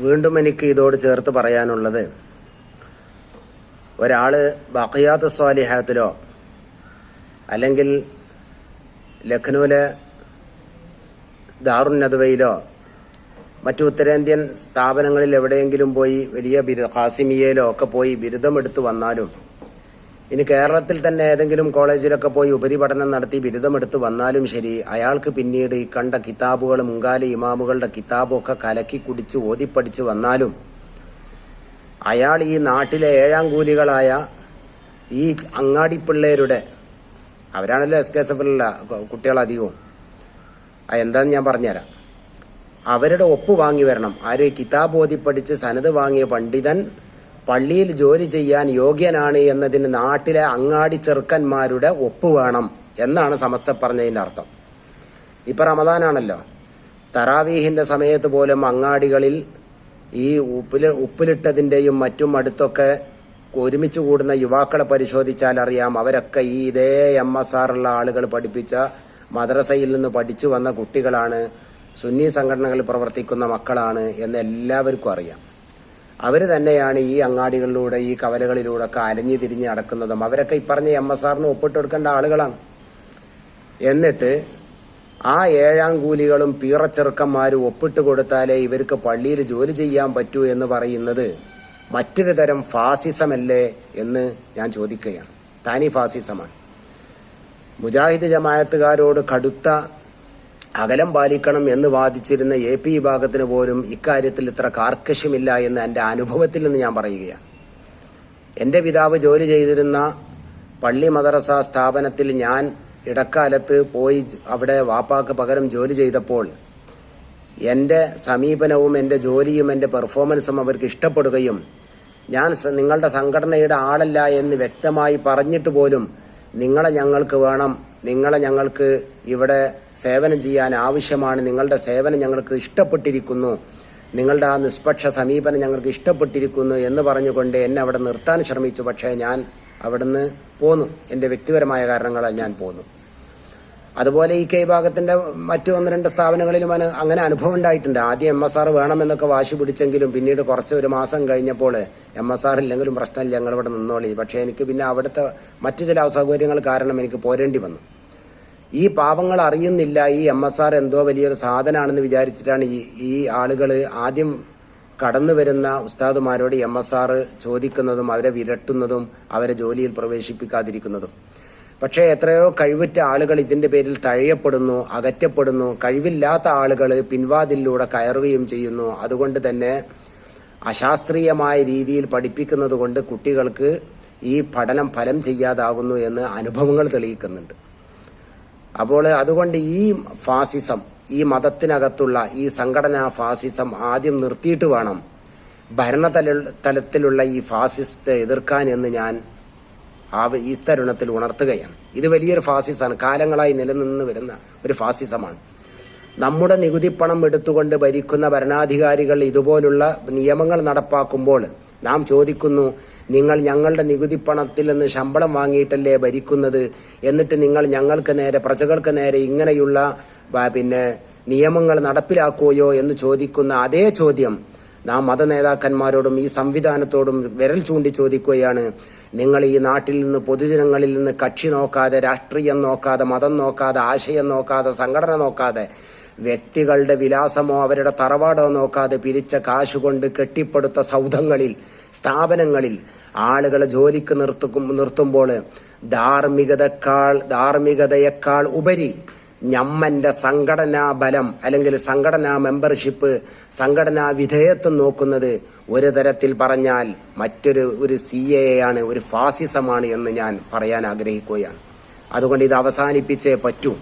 വീണ്ടും എനിക്ക് ഇതോട് ചേർത്ത് പറയാനുള്ളത് ഒരാൾ ബാക്കിയാത്ത സ്വാലിഹാത്തിലോ അല്ലെങ്കിൽ ലഖ്നൌവിലെ ദാറുൻ നദ്വയിലോ മറ്റു ഉത്തരേന്ത്യൻ സ്ഥാപനങ്ങളിൽ എവിടെയെങ്കിലും പോയി വലിയ ബിരു ഖാസിമിയയിലോ ഒക്കെ പോയി ബിരുദമെടുത്തു വന്നാലും ഇനി കേരളത്തിൽ തന്നെ ഏതെങ്കിലും കോളേജിലൊക്കെ പോയി ഉപരിപഠനം നടത്തി ബിരുദമെടുത്ത് വന്നാലും ശരി അയാൾക്ക് പിന്നീട് ഈ കണ്ട കിതാബുകൾ മുങ്കാല ഇമാമുകളുടെ കിതാബൊക്കെ കലക്കി കുടിച്ച് ഓതിപ്പടിച്ച് വന്നാലും അയാൾ ഈ നാട്ടിലെ ഏഴാം കൂലികളായ ഈ അങ്ങാടി പിള്ളേരുടെ അവരാണല്ലോ എസ് കെ എസ് എഫിലുള്ള കുട്ടികളധികവും എന്താണെന്ന് ഞാൻ പറഞ്ഞുതരാം. അവരുടെ ഒപ്പ് വാങ്ങി വരണം. ആര് കിതാബ് ഓതിപ്പടിച്ച് സനത് വാങ്ങിയ പണ്ഡിതൻ പള്ളിയിൽ ജോലി ചെയ്യാൻ യോഗ്യനാണ് എന്നതിന് നാട്ടിലെ അങ്ങാടി ചെറുക്കന്മാരുടെ ഒപ്പ് വേണം എന്നാണ് സമസ്ത പറഞ്ഞതിന്റെ അർത്ഥം. ഇപ്പം റമദാനാണല്ലോ. തറാവീഹിന്റെ സമയത്ത് പോലും അങ്ങാടികളിൽ ഈ ഉപ്പിൽ ഉപ്പിലിട്ടതിന്റെയും മറ്റും അടുത്തൊക്കെ ഒരുമിച്ച് കൂടുന്ന യുവാക്കളെ പരിശോധിച്ചാൽ അറിയാം അവരൊക്കെ ഈ ഇതേ എം എസ് ആറുള്ള ആളുകൾ പഠിപ്പിച്ച മദ്രസയിൽ നിന്ന് പഠിച്ചു വന്ന കുട്ടികളാണ്. സുന്നി സംഘടനകളിൽ പ്രവർത്തിക്കുന്ന മക്കളാണ് എന്ന് എല്ലാവർക്കും അറിയാം. അവർ തന്നെയാണ് ഈ അങ്ങാടികളിലൂടെ ഈ കവലകളിലൂടെ ഒക്കെ അലഞ്ഞു തിരിഞ്ഞ് നടക്കുന്നതും. അവരൊക്കെ ഈ പറഞ്ഞ എം എസ് ആറിന് ഒപ്പിട്ട് കൊടുക്കേണ്ട ആളുകളാണ്. എന്നിട്ട് ആ ഏഴാം കൂലികളും പീറച്ചെറുക്കന്മാരും ഒപ്പിട്ട് കൊടുത്താലേ ഇവർക്ക് പള്ളിയിൽ ജോലി ചെയ്യാൻ പറ്റൂ എന്ന് പറയുന്നത് മറ്റൊരു തരം ഫാസിസമല്ലേ എന്ന് ഞാൻ ചോദിക്കുകയാണ്. താനി ഫാസിസമാണ്. മുജാഹിദ് ജമായത്തുകാരോട് കടുത്ത അകലം പാലിക്കണം എന്ന് വാദിച്ചിരുന്ന എ പി വിഭാഗത്തിന് പോലും ഇക്കാര്യത്തിൽ ഇത്ര കാർക്കശ്യമില്ല എന്ന് എന്റെ അനുഭവത്തിൽ നിന്ന് ഞാൻ പറയുകയാണ്. എന്റെ പിതാവ് ജോലി ചെയ്തിരുന്ന പള്ളി മദ്രസ സ്ഥാപനത്തിൽ ഞാൻ ഇടക്കാലത്ത് പോയി അവിടെ വാപ്പാക്ക് പകരം ജോലി ചെയ്തപ്പോൾ എന്റെ സമീപനവും എന്റെ ജോലിയും എന്റെ പെർഫോമൻസും അവർക്ക് ഇഷ്ടപ്പെടുകയും ഞാൻ നിങ്ങളുടെ സംഘടനയുടെ ആളല്ല എന്ന് വ്യക്തമായി പറഞ്ഞിട്ട് പോലും നിങ്ങളെ ഞങ്ങൾക്ക് വേണം നിങ്ങളെ ഞങ്ങൾക്ക് ഇവിടെ സേവനം ചെയ്യാൻ ആവശ്യമാണ്. നിങ്ങളുടെ സേവനം ഞങ്ങൾക്ക് ഇഷ്ടപ്പെട്ടിരിക്കുന്നു. നിങ്ങളുടെ ആ നിഷ്പക്ഷ സമീപനം ഞങ്ങൾക്ക് ഇഷ്ടപ്പെട്ടിരിക്കുന്നു എന്ന് പറഞ്ഞുകൊണ്ട് എന്നെ അവിടെ നിർത്താൻ ശ്രമിച്ചു. പക്ഷേ ഞാൻ അവിടുന്ന് പോന്നു. എന്റെ വ്യക്തിപരമായ കാരണങ്ങളാൽ ഞാൻ പോന്നു. അതുപോലെ ഈ കെ ഭാഗത്തിന്റെ മറ്റു ഒന്ന് രണ്ട് സ്ഥാപനങ്ങളിലും അങ്ങനെ അനുഭവം ഉണ്ടായിട്ടുണ്ട്. ആദ്യം എം എസ് ആർ വേണമെന്നൊക്കെ വാശി പിടിച്ചെങ്കിലും പിന്നീട് കുറച്ച് ഒരു മാസം കഴിഞ്ഞപ്പോൾ എം എസ് ആർ ഇല്ലെങ്കിലും പ്രശ്നമില്ല. ഞങ്ങളിവിടെ നിന്നോളി. പക്ഷേ എനിക്ക് പിന്നെ അവിടുത്തെ മറ്റു ചില അസൗകര്യങ്ങൾ കാരണം എനിക്ക് പോരേണ്ടി വന്നു. ഈ പാവങ്ങൾ അറിയുന്നില്ല. ഈ എം എസ് ആർ എന്തോ വലിയൊരു സാധനമാണെന്ന് വിചാരിച്ചിട്ടാണ് ഈ ഈ ആളുകൾ ആദ്യം കടന്നു വരുന്ന ഉസ്താദുമാരോട് എം എസ് ആർ ചോദിക്കുന്നതും അവരെ വിരട്ടുന്നതും അവരെ ജോലിയിൽ പ്രവേശിപ്പിക്കാതിരിക്കുന്നതും. പക്ഷേ എത്രയോ കഴിവുറ്റ ആളുകൾ ഇതിന്റെ പേരിൽ തഴയപ്പെടുന്നു അകറ്റപ്പെടുന്നു. കഴിവില്ലാത്ത ആളുകൾ പിൻവാതിലൂടെ കയറുകയും ചെയ്യുന്നു. അതുകൊണ്ട് തന്നെ അശാസ്ത്രീയമായ രീതിയിൽ പഠിപ്പിക്കുന്നത് കൊണ്ട് കുട്ടികൾക്ക് ഈ പഠനം ഫലം ചെയ്യാതാകുന്നു എന്ന് അനുഭവങ്ങൾ തെളിയിക്കുന്നുണ്ട്. അപ്പോൾ അതുകൊണ്ട് ഈ ഫാസിസം ഈ മതത്തിനകത്തുള്ള ഈ സംഘടനാ ഫാസിസം ആദ്യം നിർത്തിയിട്ട് വേണം ഭരണതല തലത്തിലുള്ള ഈ ഫാസിസ്റ്റ് എതിർക്കാൻ എന്ന് ഞാൻ ആ ഈ തരുണത്തിൽ ഉണർത്തുകയാണ്. ഇത് വലിയൊരു ഫാസിസാണ്. കാലങ്ങളായി നിലനിന്ന് വരുന്ന ഒരു ഫാസിസമാണ്. നമ്മുടെ നികുതിപ്പണം എടുത്തുകൊണ്ട് ഭരിക്കുന്ന ഭരണാധികാരികൾ ഇതുപോലുള്ള നിയമങ്ങൾ നടപ്പാക്കുമ്പോൾ നാം ചോദിക്കുന്നു നിങ്ങൾ ഞങ്ങളുടെ നികുതി പണത്തിൽ നിന്ന് ശമ്പളം വാങ്ങിയിട്ടല്ലേ ഭരിക്കുന്നത്? എന്നിട്ട് നിങ്ങൾ ഞങ്ങൾക്ക് നേരെ പ്രജകൾക്ക് നേരെ ഇങ്ങനെയുള്ള പിന്നെ നിയമങ്ങൾ നടപ്പിലാക്കുകയോ എന്ന് ചോദിക്കുന്ന അതേ ചോദ്യം നാം മത നേതാക്കന്മാരോടും ഈ സംവിധാനത്തോടും വിരൽ ചൂണ്ടി ചോദിക്കുകയാണ്. നിങ്ങൾ ഈ നാട്ടിൽ നിന്ന് പൊതുജനങ്ങളിൽ നിന്ന് കക്ഷി നോക്കാതെ രാഷ്ട്രീയം നോക്കാതെ മതം നോക്കാതെ ആശയം നോക്കാതെ സംഘടന നോക്കാതെ വ്യക്തികളുടെ വിലാസമോ അവരുടെ തറവാടോ നോക്കാതെ പിരിച്ച കാശുകൊണ്ട് കെട്ടിപ്പടുത്ത സൗധങ്ങളിൽ സ്ഥാപനങ്ങളിൽ ആളുകളെ ജോലിക്ക് നിർത്തും നിർത്തുമ്പോൾ ധാർമ്മികതക്കാൾ ധാർമ്മികതയേക്കാൾ ഉപരി ഞമ്മന്റെ സംഘടനാ ബലം അല്ലെങ്കിൽ സംഘടനാ മെമ്പർഷിപ്പ് സംഘടനാ വിധേയത്വം നോക്കുന്നത് ഒരു തരത്തിൽ പറഞ്ഞാൽ മറ്റൊരു ഒരു സി എ ആണ് ഒരു ഫാസിസമാണ് എന്ന് ഞാൻ പറയാൻ ആഗ്രഹിക്കുകയാണ്. അതുകൊണ്ട് ഇത് അവസാനിപ്പിച്ചേ പറ്റൂ.